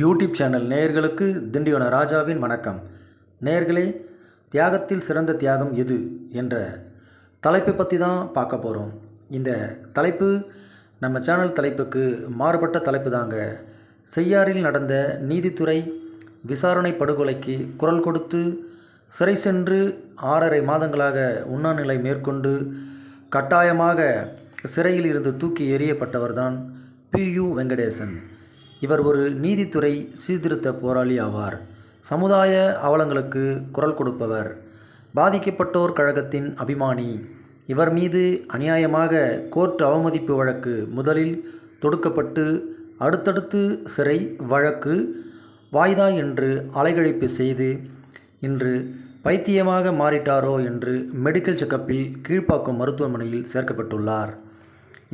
YouTube channel நேயர்களுக்கு திண்டிவன ராஜாவின் வணக்கம். நேயர்களே தியாகத்தில் சிறந்த தியாகம் எது? என்ற தலைப்பை பற்றி தான் பார்க்க போகிறோம் இந்த தலைப்பு நம்ம சேனல் தலைப்புக்கு மாறுபட்ட தலைப்பு தாங்க. செய்யாறில் நடந்த நீதித்துறை விசாரணை படுகொலைக்கு குரல் கொடுத்து சிறை சென்று ஆறரை மாதங்களாக உண்ணாநிலை மேற்கொண்டு கட்டாயமாக சிறையில் இருந்து தூக்கி எறியப்பட்டவர்தான் பியு வெங்கடேசன். இவர் ஒரு நீதித்துறை சீர்திருத்த போராளி ஆவார். சமுதாய அவலங்களுக்கு குரல் கொடுப்பவர். பாதிக்கப்பட்டோர் கழகத்தின் அபிமானி. இவர் மீது அநியாயமாக கோர்ட் அவமதிப்பு வழக்கு முதலில் தொடுக்கப்பட்டு அடுத்தடுத்து சிறை வழக்கு வாய்தா என்று அலைகழிப்பு செய்து இன்று பைத்தியமாக மாறிட்டாரோ என்று மெடிக்கல் செக்கப்பில் கீழ்ப்பாக்கம் மருத்துவமனையில் சேர்க்கப்பட்டுள்ளார்.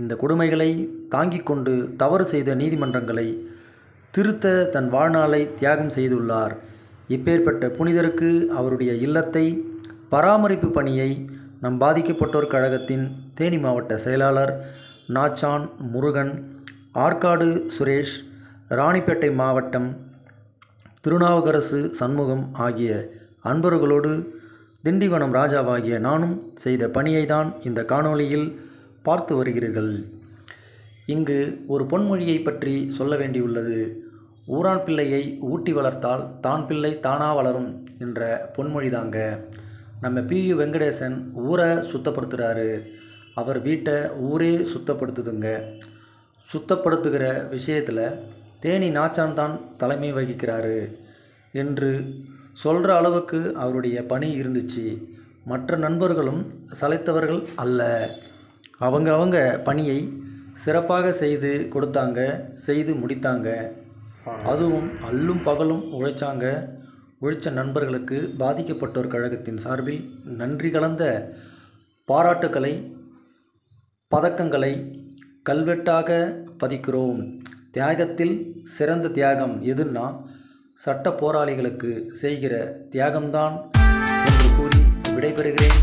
இந்த கொடுமைகளை தாங்கிக் கொண்டு தவறு செய்த நீதிமன்றங்களை திருத்த தன் வாழ்நாளை தியாகம் செய்துள்ளார். இப்பேற்பட்ட புனிதருக்கு அவருடைய இல்லத்தை பராமரிப்பு பணியை நம் பாதிக்கப்பட்டோர் கழகத்தின் தேனி மாவட்ட செயலாளர் நாச்சான் முருகன் ஆற்காடு சுரேஷ் ராணிப்பேட்டை மாவட்டம் திருநாவுக்கரசு சண்முகம் ஆகிய அன்பர்களோடு திண்டிவனம் ராஜாவாகிய நானும் செய்த பணியை தான் இந்த காணொளியில் பார்த்து வருகிறீர்கள். இங்கு ஒரு பொன்மொழியை பற்றி சொல்ல வேண்டியுள்ளது. ஊரான் பிள்ளையை ஊட்டி வளர்த்தால் தான் பிள்ளை தானா வளரும் என்ற பொன்மொழி தாங்க நம்ம பியு வெங்கடேசன் ஊரை சுத்தப்படுத்துகிறாரு அவர் வீட்டை ஊரே சுத்தப்படுத்துதுங்க. சுத்தப்படுத்துகிற விஷயத்தில் தேனி நாச்சான் தான் தலைமை வகிக்கிறாரு என்று சொல்கிற அளவுக்கு அவருடைய பணி இருந்துச்சு. மற்ற நண்பர்களும் சளைத்தவர்கள் அல்ல. அவங்க அவங்க பணியை சிறப்பாக செய்து கொடுத்தாங்க செய்து முடித்தாங்க. அதுவும் அல்லும் பகலும் உழைச்சாங்க. உழைச்ச நண்பர்களுக்கு பாதிக்கப்பட்டோர் கழகத்தின் சார்பில் நன்றி கலந்த பாராட்டுக்களை பதக்கங்களை கல்வெட்டாக பதிக்கிறோம். தியாகத்தில் சிறந்த தியாகம் எதுன்னா சட்ட போராளிகளுக்கு செய்கிற தியாகம்தான் என்று கூறி விடைபெறுகிறேன்.